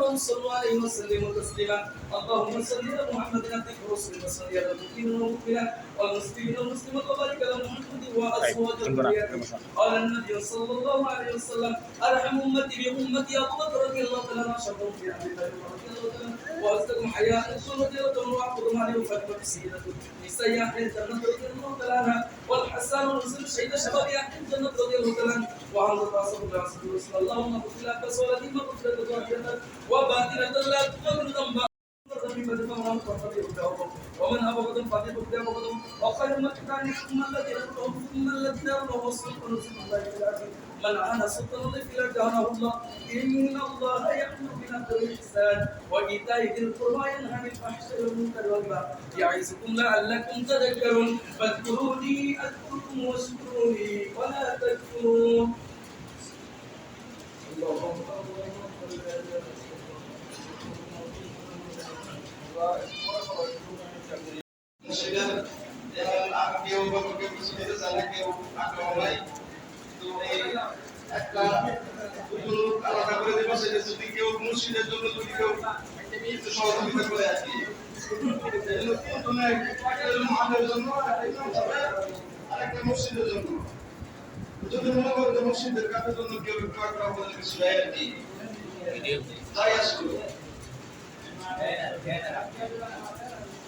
آمنوا صلوا عليه وسلموا تسليما اللهم صل على محمد عبدك ورسولك وصل على المؤمنين والمؤمنات والمسلمين والمسلمات وبارك على محمد وأزواجه وذريته قال النبي صلى الله عليه وسلم أرحم أمتي بأمتي أبو بكر رضي الله تعالى عنه شرهم في عبد الله رضي الله تعالى عنه وأصدقهم حياء رضي الله تعالى عنه وأعقدهم عليه وفاطمة سيدة نساء أهل الجنة رضي الله تعالى عنها والحسن والحسين شهيد شباب أهل الجنة رضي الله تعالى عنه وعن رسول الله صلى الله عليه وسلم اللهم اغفر لك صلاتي ما غفرت ظاهرة وباطنة لا تغفر ذنبا ومن أبغض فقد أبغض وخير ما كان ثم الذين كفروا ثم الذين آمنوا وصدقوا رسول الله العظيم من عانى سلطان في جعله الله إن الله يأمر بالعدل والإحسان وإيتاء ذي القربى ينهى عن الفحشاء والمنكر والبغي يعظكم لعلكم تذكرون فاذكروني أذكركم واشكروني ولا تكفرون সেটা কেউ কেউ কিছু খেতে চাইলে কেউ আগ্রহ নাই। তো এই একটা আলাদা করে দেবো সেটা যদি কেউ মুর্শিদের জন্য যদি কেউ একটু সহযোগিতা করে আর কি। আরেকটা মসজিদের জন্য। যদি মনে করেন মসজিদের কাজের জন্য কেউ একটু আগ্রহ করে কিছু দেয় আর কি। তাই আসলে।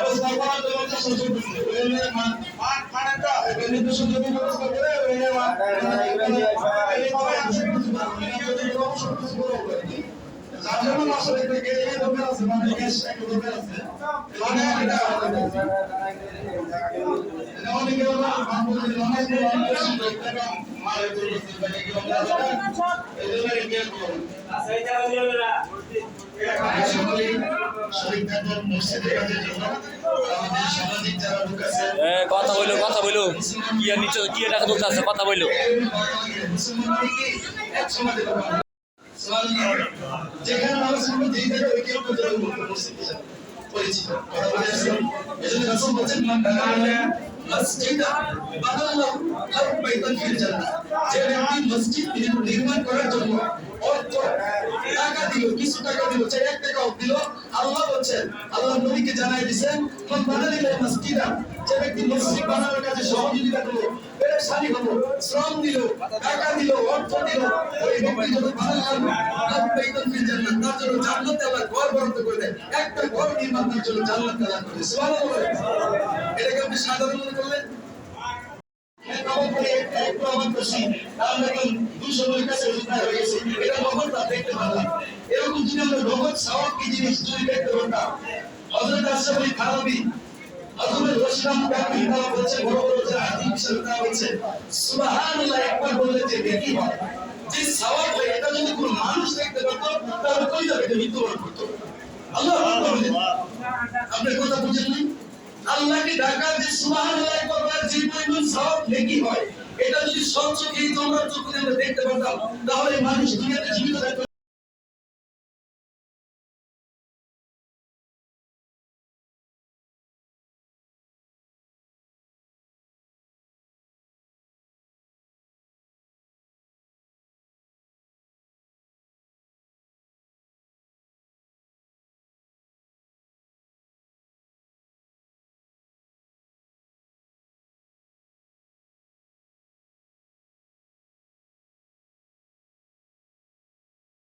ব্যবস্থা করার জন্য জমি ব্যবস্থা করে যার আসলে থেকে এই দোকান আছে মানে গ্যাস একটা দোকান আছে মানে এটা অনেকে বাংলাদেশের অনেক মারে চলতেছে মানে কি এ, কথা বইলো কথা বইলো। কি নিচে কি টাকা তুলতে আছে? কথা বইলো। যেখানে মানুষ যেই থাকে ওই কেউ করতে পরিচিত কথা বলে এজন্য রাসূল বলেছেন বানানা মসজিদ নির্মাণ করার জন্য দিল, কিছু টাকা দিল চাই এক টাকা দিল আল্লাহ বলছেন, আল্লাহ নবীকে জানাই দিবেন মান বানালিল মসজিদা যে ব্যক্তি মসজিদ বানানোর কাজে সহযোগিতা করল কারণ দুশো কাছে হয়ে গেছে, এটা নগদটা দেখতে পারলাম? এরকম যদি আমরা নগদ সাওয়াব কি জিনিস যদি দেখতে পারতাম হজরত আশরাফি খারাবি হজরত রশিদাম কাকি তারা বলছে বড় বড় যে হাদিস হিসেবে তারা সুবহানাল্লাহ, একবার বললে যে দেখি হয়? যে সাওয়াব হয়, এটা যদি কোনো মানুষ দেখতে পারতো, তাহলে কই যাবে এটা মৃত্যুবরণ করতো? আল্লাহ আপনি কথা বুঝেন নাই? আল্লাহকে ডাকার যে সুবহানাল্লাহ করবার যে পরিমাণ সওয়াব নেকি হয়? এটা যদি স্বচ্ছ খেয়ে তোমরা চোখে দেখতে পারতাম, তাহলে মানুষ দুনিয়াতে জীবিত থাকতো